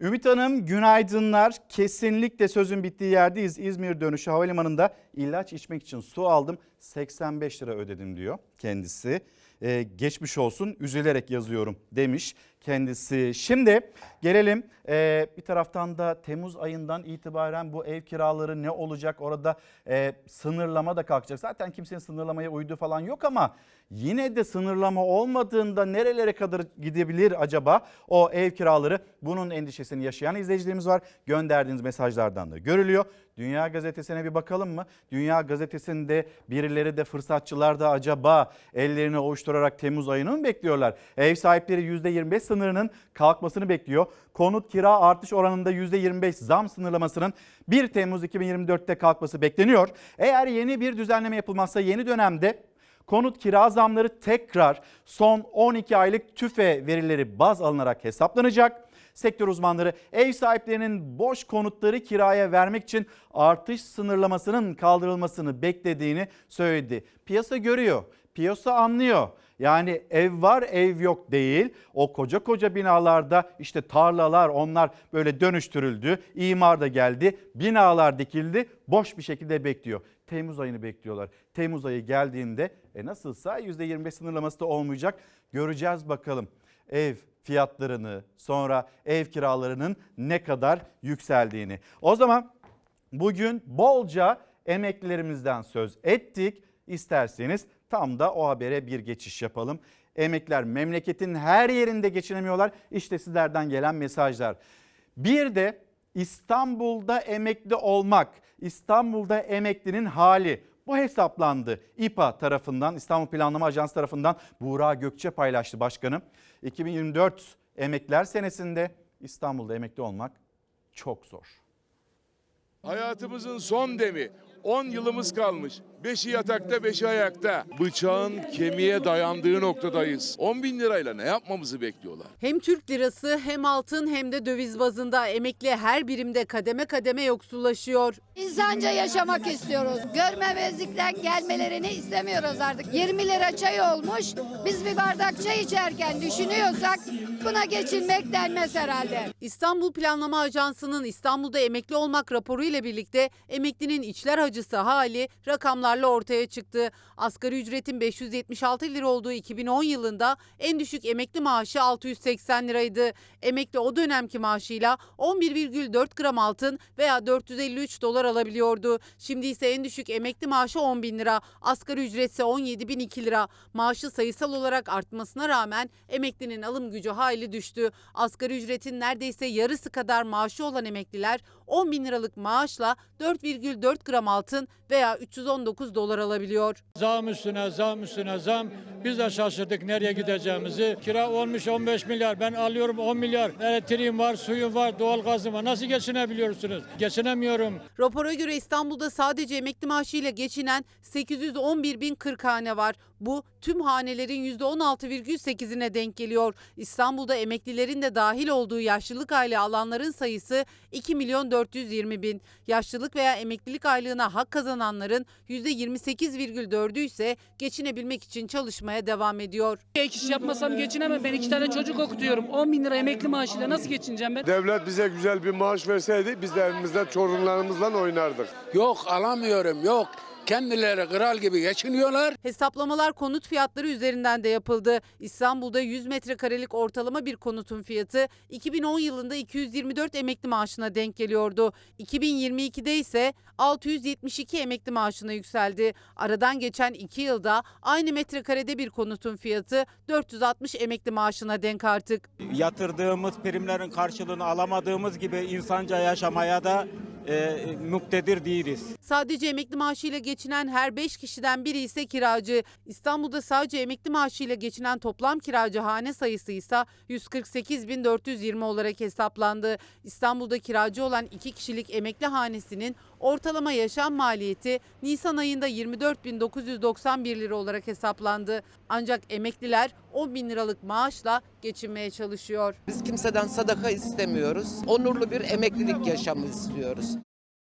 Ümit Hanım günaydınlar. Kesinlikle sözün bittiği yerdeyiz. İzmir dönüşü havalimanında ilaç içmek için su aldım. 85 lira ödedim diyor kendisi. Ee, geçmiş olsun üzülerek yazıyorum demiş kendisi. Şimdi gelelim ee, bir taraftan da Temmuz ayından itibaren bu ev kiraları ne olacak? Orada ee, sınırlama da kalkacak. Zaten kimsenin sınırlamaya uyduğu falan yok ama yine de sınırlama olmadığında nerelere kadar gidebilir acaba o ev kiraları? Bunun endişesini yaşayan izleyicilerimiz var. Gönderdiğiniz mesajlardan da görülüyor. Dünya Gazetesi'ne bir bakalım mı? Dünya Gazetesi'nde birileri de fırsatçılar da acaba ellerini ovuşturarak Temmuz ayını mı bekliyorlar? Ev sahipleri %25 sınırının kalkmasını bekliyor. Konut kira artış oranında %25 zam sınırlamasının 1 Temmuz 2024'te kalkması bekleniyor. Eğer yeni bir düzenleme yapılmazsa yeni dönemde konut kira zamları tekrar son 12 aylık tüfe verileri baz alınarak hesaplanacak. Sektör uzmanları ev sahiplerinin boş konutları kiraya vermek için artış sınırlamasının kaldırılmasını beklediğini söyledi. Piyasa görüyor, piyasa anlıyor. Yani ev var ev yok değil. O koca koca binalarda işte tarlalar onlar böyle dönüştürüldü. İmar da geldi. Binalar dikildi. Boş bir şekilde bekliyor. Temmuz ayını bekliyorlar. Temmuz ayı geldiğinde e nasılsa %25 sınırlaması da olmayacak. Göreceğiz bakalım ev fiyatlarını sonra ev kiralarının ne kadar yükseldiğini. O zaman bugün bolca emeklilerimizden söz ettik. İsterseniz tam da o habere bir geçiş yapalım. Emekliler memleketin her yerinde geçinemiyorlar. İşte sizlerden gelen mesajlar. Bir de İstanbul'da emekli olmak, İstanbul'da emeklinin hali bu hesaplandı. İPA tarafından İstanbul Planlama Ajansı tarafından Buğra Gökçe paylaştı başkanım. 2024 emekliler senesinde İstanbul'da emekli olmak çok zor. Hayatımızın son demi. 10 yılımız kalmış. Beşi yatakta, beşi ayakta. Bıçağın kemiğe dayandığı noktadayız. 10 bin lirayla ne yapmamızı bekliyorlar? Hem Türk lirası hem altın hem de döviz bazında emekli her birimde kademe kademe yoksullaşıyor. İnsanca yaşamak istiyoruz. Görmemezlikten gelmelerini istemiyoruz artık. 20 lira çay olmuş. Biz bir bardak çay içerken düşünüyorsak buna geçinmek denmez herhalde. İstanbul Planlama Ajansı'nın İstanbul'da emekli olmak raporu ile birlikte emeklinin içler acısı hali rakamlarla ortaya çıktı. Asgari ücretin 576 lira olduğu 2010 yılında en düşük emekli maaşı 680 liraydı. Emekli o dönemki maaşıyla 11,4 gram altın veya 453 dolar alabiliyordu. Şimdi ise en düşük emekli maaşı 10 bin lira, asgari ücretse 17 bin 2 lira. Maaşı sayısal olarak artmasına rağmen emeklinin alım gücü hayli düştü. Asgari ücretin neredeyse yarısı kadar maaşı olan emekliler 10 bin liralık maaşla 4,4 gram altın veya 319 dolar alabiliyor. Zam üstüne zam üstüne zam. Biz de şaşırdık nereye gideceğimizi. Kira olmuş 15 milyar. Ben alıyorum 10 milyar. Elektriğim var, suyum var, doğalgazım var. Nasıl geçinebiliyorsunuz? Geçinemiyorum. Rapora göre İstanbul'da sadece emekli maaşıyla geçinen 811 bin 40 hane var. Bu tüm hanelerin %16,8'ine denk geliyor. İstanbul'da emeklilerin de dahil olduğu yaşlılık aylığı alanların sayısı 2 milyon 420 bin. Yaşlılık veya emeklilik aylığına hak kazananların %28,4'ü ise geçinebilmek için çalışmaya devam ediyor. Ek iş yapmasam geçinemem. Ben iki tane çocuk okutuyorum. 10 bin lira emekli maaşıyla nasıl geçineceğim ben? Devlet bize güzel bir maaş verseydi biz de evimizde çorunlarımızla oynardık. Yok alamıyorum yok. Kendileri kral gibi geçiniyorlar. Hesaplamalar konut fiyatları üzerinden de yapıldı. İstanbul'da 100 metrekarelik ortalama bir konutun fiyatı 2010 yılında 224 emekli maaşına denk geliyordu. 2022'de ise 672 emekli maaşına yükseldi. Aradan geçen 2 yılda aynı metrekarede bir konutun fiyatı 460 emekli maaşına denk artık. yatırdığımız primlerin karşılığını alamadığımız gibi insanca yaşamaya da e, muktedir değiliz. Sadece emekli maaşıyla geçinen her 5 kişiden biri ise kiracı. İstanbul'da sadece emekli maaşıyla geçinen toplam kiracı hane sayısı ise 148.420 olarak hesaplandı. İstanbul'da kiracı olan 2 kişilik emekli hanesinin ortalama yaşam maliyeti Nisan ayında 24.991 lira olarak hesaplandı. Ancak emekliler 10 bin liralık maaşla geçinmeye çalışıyor. Biz kimseden sadaka istemiyoruz. Onurlu bir emeklilik yaşamı istiyoruz.